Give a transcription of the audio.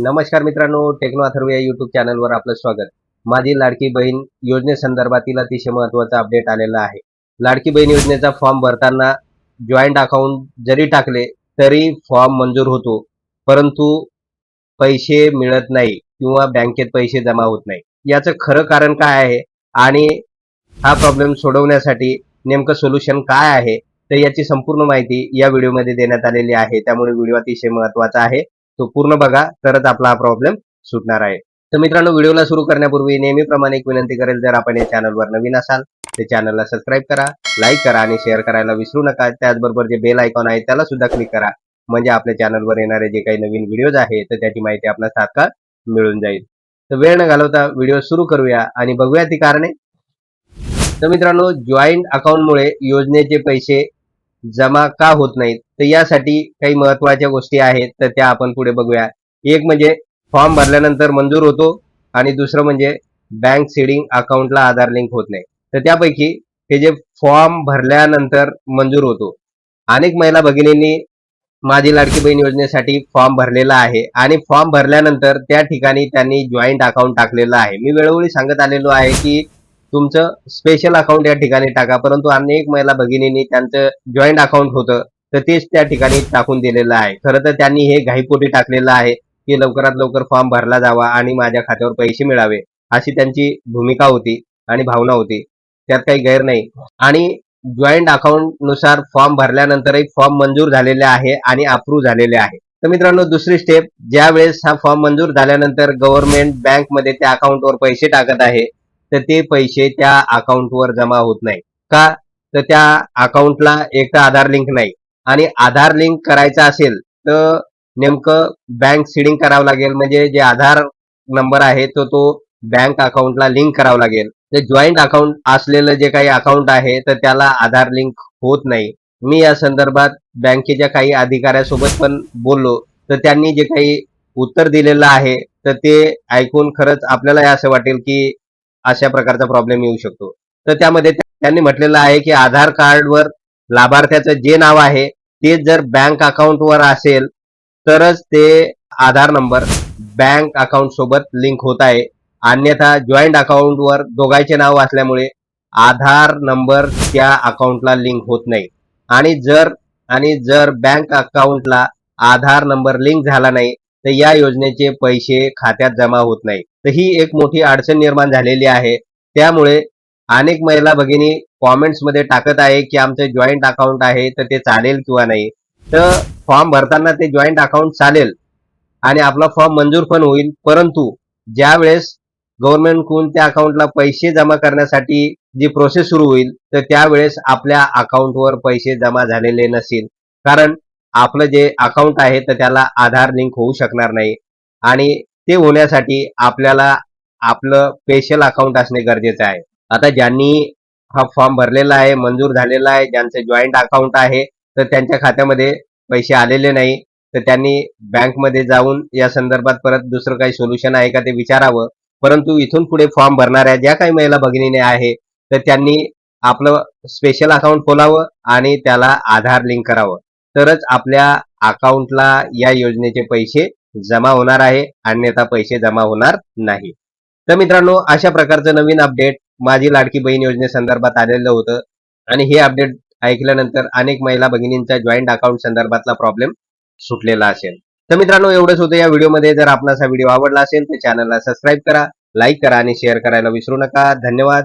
नमस्कार मित्रांनो टेक्नो अथर्व या युट्यूब चॅनलवर आपलं स्वागत. माझी लाडकी बहीण योजनेसंदर्भातील अतिशय महत्त्वाचा अपडेट आलेला आहे. लाडकी बहीण योजनेचा फॉर्म भरताना जॉईंट अकाउंट जरी टाकले तरी फॉर्म मंजूर होतो. परंतु पैसे मिळत नाही किंवा बँकेत पैसे जमा होत नाही. याचं खरं कारण काय आहे आणि हा प्रॉब्लेम सोडवण्यासाठी नेमकं सोल्युशन काय आहे तर याची संपूर्ण माहिती या व्हिडिओमध्ये देण्यात आलेली आहे. त्यामुळे व्हिडिओ अतिशय महत्त्वाचा आहे. तो पूर्ण बघा तरच आपला हा प्रॉब्लेम सुटणार आहे. तर मित्रांनो व्हिडिओला सुरू करण्यापूर्वी नेहमीप्रमाणे एक विनंती करेल जर आपण या चॅनलवर नवीन असाल तर चॅनलला सबस्क्राईब करा लाईक करा आणि शेअर करायला विसरू नका. त्याचबरोबर जे बेल आयकॉन आहे त्याला सुद्धा क्लिक करा. म्हणजे आपल्या चॅनलवर येणारे जे काही नवीन व्हिडिओज आहेत तर त्याची माहिती आपल्याला तात्काळ मिळून जाईल. तर वेळ न घालवता व्हिडिओ सुरू करूया आणि बघूया ती कारणे. तर मित्रांनो जॉईंट अकाउंटमुळे योजनेचे पैसे जमा का होत नाहीत? तर यासाठी काही महत्त्वाच्या गोष्टी आहेत तर त्या आपण पुढे बघूया. एक म्हणजे फॉर्म भरल्यानंतर मंजूर होतो आणि दुसरं म्हणजे बँक सीडिंग अकाउंटला आधार लिंक होत नाही. तर त्यापैकी हे जे फॉर्म भरल्यानंतर मंजूर होतो. अनेक महिला भगिनींनी माझी लाडकी बहीण योजनेसाठी फॉर्म भरलेला आहे आणि फॉर्म भरल्यानंतर त्या ठिकाणी त्यांनी जॉईंट अकाउंट टाकलेलं आहे. मी वेळोवेळी सांगत आलेलो आहे की तुमचं स्पेशल अकाउंट या ठिकाणी टाका. परंतु अनेक महिला भगिनींनी त्यांचं जॉईंट अकाउंट होतं तर तेच त्या ठिकाणी टाकून दिलेलं आहे. खरं तर त्यांनी हे घाईपोटी टाकलेलं आहे की लवकरात लवकर फॉर्म भरला जावा आणि माझ्या खात्यावर पैसे मिळावे अशी त्यांची भूमिका होती आणि भावना होती. त्यात काही गैर नाही. आणि जॉईंट अकाउंटनुसार फॉर्म भरल्यानंतर एक फॉर्म मंजूर झालेले आहे आणि अप्रूव्ह झालेले आहे. तर मित्रांनो दुसरी स्टेप ज्या वेळेस हा फॉर्म मंजूर झाल्यानंतर गव्हर्नमेंट बँकमध्ये त्या अकाउंटवर पैसे टाकत आहे तर ते पैसे त्या अकाउंटवर जमा होत नाही का? तर त्या अकाउंटला एक तर आधार लिंक नाही. आणि आधार लिंक करायचं असेल तर नेमकं बँक सीडिंग करावं लागेल. म्हणजे जे आधार नंबर आहे तो तो बँक अकाउंटला लिंक करावं लागेल. तर जॉईंट अकाउंट असलेलं जे काही अकाउंट आहे तर त्याला आधार लिंक होत नाही. मी या संदर्भात बँकेच्या काही अधिकाऱ्यासोबत पण बोललो. तर त्यांनी जे काही उत्तर दिलेलं आहे तर ते ऐकून खरंच आपल्याला असं वाटेल की अशा प्रकारचा प्रॉब्लेम येऊ शकतो. तर त्यामध्ये त्यांनी म्हटलेलं आहे की आधार कार्डवर लाभार्थ्याचं जे नाव आहे ते जर बँक अकाउंटवर असेल तरच ते आधार नंबर बँक अकाउंट सोबत लिंक होत आहे. अन्यथा जॉईंट अकाउंटवर दोघांचे नाव असल्यामुळे आधार नंबर त्या अकाउंटला लिंक होत नाही. आणि जर आणि जर बँक अकाउंटला आधार नंबर लिंक झाला नाही तर या योजनेचे पैसे खात्यात जमा होत नाही. तर ही एक मोठी अडचण निर्माण झालेली आहे. त्यामुळे अनेक महिला भगिनी कॉमेंट्समध्ये टाकत आहे की आमचं जॉईंट अकाउंट आहे तर ते चालेल किंवा नाही. तर फॉर्म भरताना ते जॉईंट अकाउंट चालेल आणि आपला फॉर्म मंजूर पण होईल. परंतु ज्यावेळेस गव्हर्नमेंटकडून त्या अकाउंटला पैसे जमा करण्यासाठी जी प्रोसेस सुरू होईल तर त्यावेळेस आपल्या अकाउंटवर पैसे जमा झालेले नसतील. कारण आपलं जे अकाउंट आहे तर त्याला आधार लिंक होऊ शकणार नाही. आणि ते होण्यासाठी आपल्याला आपलं स्पेशल अकाउंट असणे गरजेचं आहे. आता ज्यांनी हा फॉर्म भरलेला आहे मंजूर झालेला आहे ज्यांचं जॉईंट अकाउंट आहे तर त्यांच्या खात्यामध्ये पैसे आलेले नाही तर त्यांनी बँकमध्ये जाऊन या संदर्भात परत दुसरं काही सोल्युशन आहे का ते विचारावं. परंतु इथून पुढे फॉर्म भरणाऱ्या ज्या काही महिला भगिनीने आहे तर त्यांनी आपलं स्पेशल अकाउंट खोलावं आणि त्याला आधार लिंक करावं. तरच आपल्या अकाउंटला या योजनेचे पैसे जमा होणार आहे अन्यथा पैसे जमा होणार नाही. तर मित्रांनो अशा प्रकारचं नवीन अपडेट माझी लाडकी बहीण योजनेसंदर्भात आलेलं होतं. आणि हे अपडेट ऐकल्यानंतर अनेक महिला भगिनींचा जॉईंट अकाउंट संदर्भातला प्रॉब्लेम सुटलेला असेल. तर मित्रांनो एवढंच होतं. या व्हिडिओमध्ये जर आपणास हा व्हिडिओ आवडला असेल तर चॅनलला सबस्क्राईब करा लाईक करा आणि शेअर करायला विसरू नका. धन्यवाद.